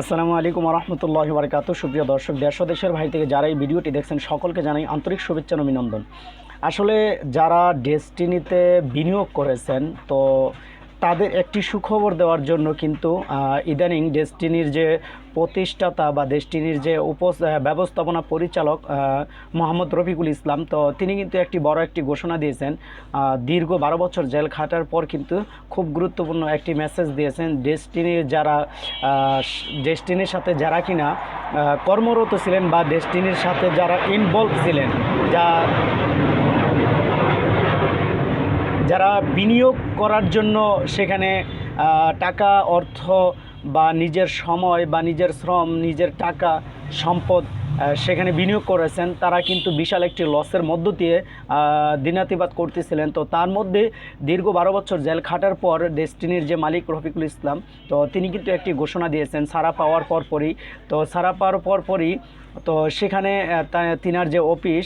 আসসালামু আলাইকুম রহমতুল্লাহ বারকাত সুপ্রিয় দর্শক, দেশ দেশের ভাই থেকে যারা এই ভিডিওটি দেখছেন, সকলকে জানাই আন্তরিক শুভেচ্ছা অভিনন্দন। আসলে যারা ডেস্টিনিতে বিনিয়োগ করেছেন, তো তাদের একটি সুখবর দেওয়ার জন্য কিন্তু ইদানিং ডেস্টিনির যে প্রতিষ্ঠাতা বা ডেস্টিনির যে উপ ব্যবস্থাপনা পরিচালক মোহাম্মদ রফিকুল ইসলাম, তো তিনি কিন্তু একটি বড় একটি ঘোষণা দিয়েছেন দীর্ঘ বারো বছর জেল খাটার পর কিন্তু খুব গুরুত্বপূর্ণ একটি মেসেজ দিয়েছেন, ডেস্টিনির যারা ডেস্টিনির সাথে যারা কিনা কর্মরত ছিলেন বা ডেস্টিনির সাথে যারা ইনভলভ ছিলেন, যা যারা বিনিয়োগ করার জন্য সেখানে টাকা, অর্থ বা নিজের সময় বা নিজের শ্রম, নিজের টাকা সম্পদ সেখানে বিনিয়োগ করেছেন, তারা কিন্তু বিশাল একটি লসের মধ্য দিয়ে দিনাতিবাদ করতেছিলেন। তো তার মধ্যে দীর্ঘ বারো বছর জেল খাটার পর ডেস্টিনির যে মালিক রফিকুল ইসলাম, তো তিনি কিন্তু একটি ঘোষণা দিয়েছেন, সারা পাওয়ার পর পরই। তো সারা পাওয়ার পর পরই, তো সেখানে তিনার যে অফিস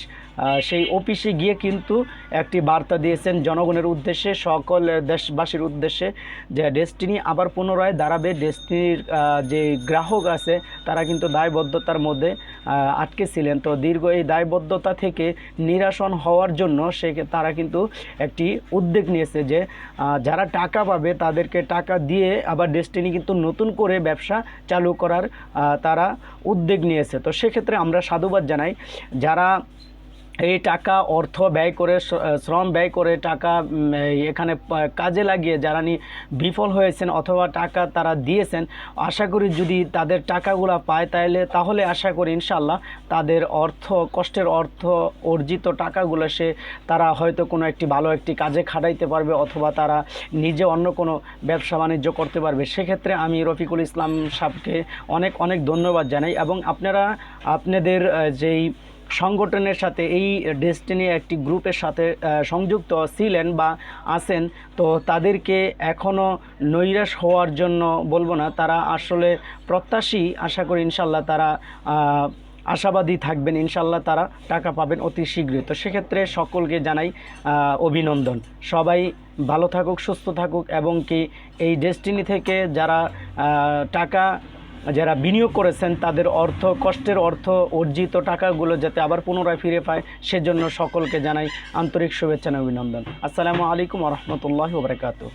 সেই অফিসে গিয়ে কিন্তু একটি বার্তা দিয়েছেন জনগণের উদ্দেশ্যে, সকল দেশবাসীর উদ্দেশ্যে, যে ডেস্টিনি আবার পুনরায় দাঁড়াবে ডেস্টিনির যে গ্রাহক আছে, তারা কিন্তু দায়বদ্ধতার মধ্যে আটকে ছিলেন। তো দীর্ঘ এই দায়বদ্ধতা থেকে নিরাসন হওয়ার জন্য সে তারা কিন্তু একটি উদ্যোগ নিয়েছে যে যারা টাকা পাবে তাদেরকে টাকা দিয়ে আবার ডেস্টিনি কিন্তু নতুন করে ব্যবসা চালু করার তারা উদ্যোগ নিয়েছে। তো সেক্ষেত্রে আমরা সাধুবাদ জানাই, যারা এই টাকা অর্থ ব্যয় করে শ্রম ব্যয় করে টাকা এখানে কাজে লাগিয়ে যারা নি বিফল হয়েছেন অথবা টাকা তারা দিয়েছেন, আশা করি যদি তাদের টাকাগুলো পায় তাহলে তাহলে আশা করি ইনশাল্লাহ তাদের অর্থ, কষ্টের অর্থ অর্জিত টাকাগুলো সে তারা হয়তো কোনো একটি ভালো একটি কাজে খাটাইতে পারবে অথবা তারা নিজে অন্য কোনো ব্যবসা বাণিজ্য করতে পারবে। সেক্ষেত্রে আমি রফিকুল ইসলাম সাহেবকে অনেক অনেক ধন্যবাদ জানাই এবং আপনারা, আপনাদের যেই সংগঠনের সাথে এই ডেস্টিনি একটি গ্রুপের সাথে সংযুক্ত ছিলেন বা আছেন, তো তাদেরকে এখনও নৈরাশ হওয়ার জন্য বলব না, তারা আসলে প্রত্যাশী, আশা করি ইনশাল্লাহ তারা আশাবাদী থাকবেন, ইনশাল্লাহ তারা টাকা পাবেন অতি শীঘ্রই। তো সেক্ষেত্রে সকলকে জানাই অভিনন্দন। সবাই ভালো থাকুক, সুস্থ থাকুক, এবং কি এই ডেস্টিনি থেকে যারা টাকা যারা বিনিয়োগ করেছেন, তাদের অর্থ, কষ্টের অর্থ, অর্জিত টাকাগুলো যাতে আবার পুনরায় ফিরে পায়, সেজন্য সকলকে জানাই আন্তরিক শুভেচ্ছা অভিনন্দন। আসসালামু আলাইকুম রহমতুল্লাহ বরকাতু